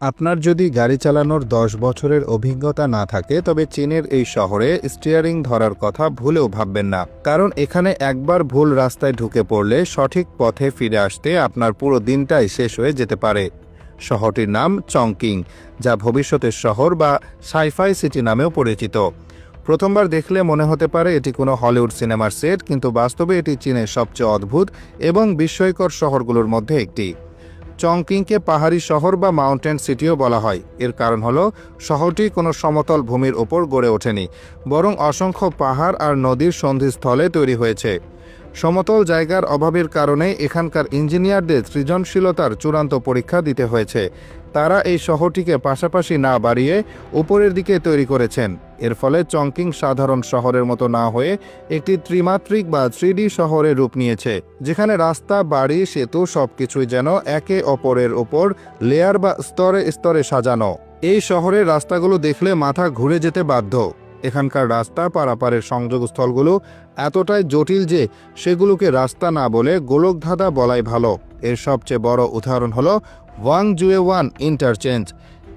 আপনার যদি গাড়ি চালানোর দশ বছরের অভিজ্ঞতা না থাকে, তবে চীনের এই শহরে স্টিয়ারিং ধরার কথা ভুলেও ভাববেন না। কারণ এখানে একবার ভুল রাস্তায় ঢুকে পড়লে সঠিক পথে ফিরে আসতে আপনার পুরো দিনটাই শেষ হয়ে যেতে পারে। শহরটির নাম চংকিং, যা ভবিষ্যতের শহর বা সাইফাই সিটি নামেও পরিচিত। প্রথমবার দেখলে মনে হতে পারে এটি কোনো হলিউড সিনেমার সেট, কিন্তু বাস্তবে এটি চীনের সবচেয়ে অদ্ভুত এবং বিস্ময়কর শহরগুলোর মধ্যে একটি। চংকিংকে পাহাড়ি শহর বা মাউন্টেন সিটিও বলা হয়। এর কারণ হলো, শহরটি কোনো সমতল ভূমির ওপর গড়ে ওঠেনি, বরং অসংখ্য পাহাড় আর নদীর সন্ধিস্থলে তৈরি হয়েছে। সমতল জায়গার অভাবের কারণে এখানকার ইঞ্জিনিয়ারদের সৃজনশীলতার চূড়ান্ত পরীক্ষা দিতে হয়েছে। তারা এই শহরটিকে পাশাপাশি না বাড়িয়ে উপরের দিকে তৈরি করেছেন। এর ফলে চংকিং সাধারণ শহরের মতো না হয়ে একটি ত্রিমাত্রিক বা থ্রিডি শহরে রূপ নিয়েছে, যেখানে রাস্তা, বাড়ি, সেতু সবকিছুই যেন একে অপরের ওপর লেয়ার বা স্তরে স্তরে সাজানো। এই শহরের রাস্তাগুলো দেখলে মাথা ঘুরে যেতে বাধ্য। এখানকার রাস্তা পারাপারের সংযোগস্থলগুলো এতটাই জটিল যে সেগুলোকে রাস্তা না বলে গোলকধাঁধা বলাই ভালো। এর সবচেয়ে বড় উদাহরণ হলো ওয়াং জুয়ে ওয়ান ইন্টারচেঞ্জ।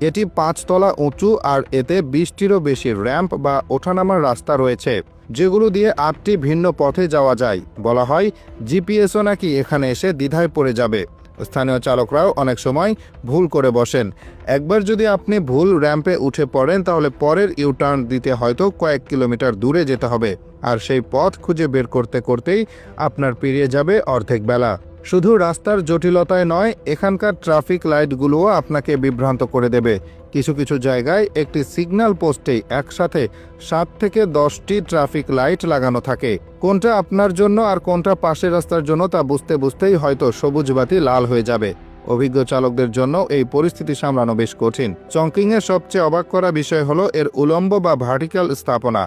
এটি পাঁচতলা উঁচু আর এতে বিশটিরও বেশি র্যাম্প বা ওঠানামার রাস্তা রয়েছে, যেগুলো দিয়ে আটটি ভিন্ন পথে যাওয়া যায়। বলা হয় জিপিএসও নাকি এখানে এসে দ্বিধায় পড়ে যাবে। স্থানীয় চালকরাও অনেক সময় ভুল করে বসেন। একবার যদি আপনি ভুল র্যাম্পে উঠে পড়েন, তাহলে পরের ইউটার্ন দিতে হয়তো কয়েক কিলোমিটার দূরে যেতে হবে। আর সেই পথ খুঁজে বের করতে করতেই আপনার পেরিয়ে যাবে অর্ধেক বেলা। শুধু রাস্তার জটিলতায় নয়, এখানকার ট্রাফিক লাইটগুলোও আপনাকে বিভ্রান্ত করে দেবে। কিছু কিছু জায়গায় একটি সিগন্যাল পোস্টেই একসাথে সাত থেকে দশটি ট্রাফিক লাইট লাগানো থাকে। কোনটা আপনার জন্য আর কোনটা পাশের রাস্তার জন্য তা বুঝতে বুঝতেই হয়তো সবুজ বাতি লাল হয়ে যাবে। অভিজ্ঞ চালকদের জন্য এই পরিস্থিতি সামলানো বেশ কঠিন। চংকিংয়ের সবচেয়ে অবাক করা বিষয় হলো এর উলম্ব বা ভার্টিক্যাল স্থাপনা।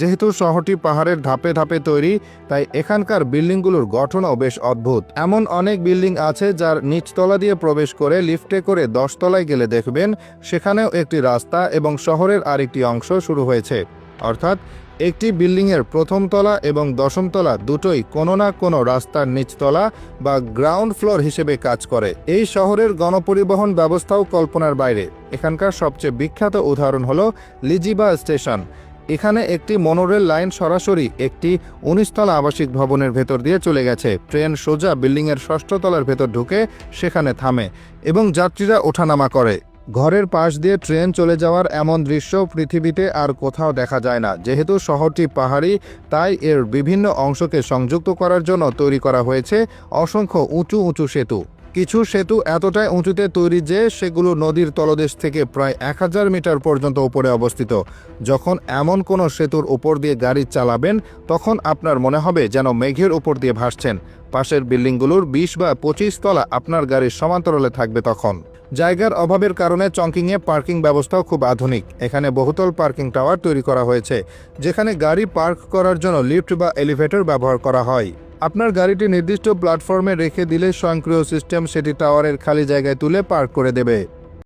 যেহেতু শহরটি পাহাড়ের ধাপে ধাপে তৈরি, তাই এখানকার বিল্ডিংগুলোর গঠনও বেশ অদ্ভুত। এমন অনেক বিল্ডিং আছে যার নিচতলা দিয়ে প্রবেশ করে লিফটে করে দশতলায় গেলে দেখবেন সেখানেও একটি রাস্তা এবং শহরের আরেকটি অংশ শুরু হয়েছে। অর্থাৎ একটি বিল্ডিংয়ের প্রথম তলা এবং দশম তলা দুটোই কোনো না কোনো রাস্তার নিচতলা বা গ্রাউন্ড ফ্লোর হিসেবে কাজ করে। এই শহরের গণপরিবহন ব্যবস্থাও কল্পনার বাইরে। এখানকার সবচেয়ে বিখ্যাত উদাহরণ হলো লিজিবা স্টেশন। এখানে একটি মনোরেল লাইন সরাসরি একটি উনিশতলা আবাসিক ভবনের ভেতর দিয়ে চলে গেছে। ট্রেন সোজা বিল্ডিংয়ের ষষ্ঠ তলার ভেতর ঢুকে সেখানে থামে এবং যাত্রীরা ওঠানামা করে। ঘরের পাশ দিয়ে ট্রেন চলে যাওয়ার এমন দৃশ্য পৃথিবীতে আর কোথাও দেখা যায় না। যেহেতু শহরটি পাহাড়ি, তাই এর বিভিন্ন অংশকে সংযুক্ত করার জন্য তৈরি করা হয়েছে অসংখ্য উঁচু উঁচু সেতু। কিছু সেতু এতটাই উঁচুতে তৈরি যে সেগুলো নদীর তলদেশ থেকে প্রায় এক হাজার মিটার পর্যন্ত উপরে অবস্থিত। যখন এমন কোনো সেতুর উপর দিয়ে গাড়ি চালাবেন, তখন আপনার মনে হবে যেন মেঘের উপর দিয়ে ভাসছেন। পাশের বিল্ডিংগুলোর বিশ বা পঁচিশ তলা আপনার গাড়ির সমান্তরালে থাকবে তখন। জায়গার অভাবের কারণে চংকিংয়ে পার্কিং ব্যবস্থাও খুব আধুনিক। এখানে বহুতল পার্কিং টাওয়ার তৈরি করা হয়েছে, যেখানে গাড়ি পার্ক করার জন্য লিফট বা এলিভেটর ব্যবহার করা হয়। আপনার গাড়িটি নির্দিষ্ট প্ল্যাটফর্মে রেখে দিলে স্বয়ংক্রিয় সিস্টেম সেটি টাওয়ারের খালি জায়গায় তুলে পার্ক করে দেবে।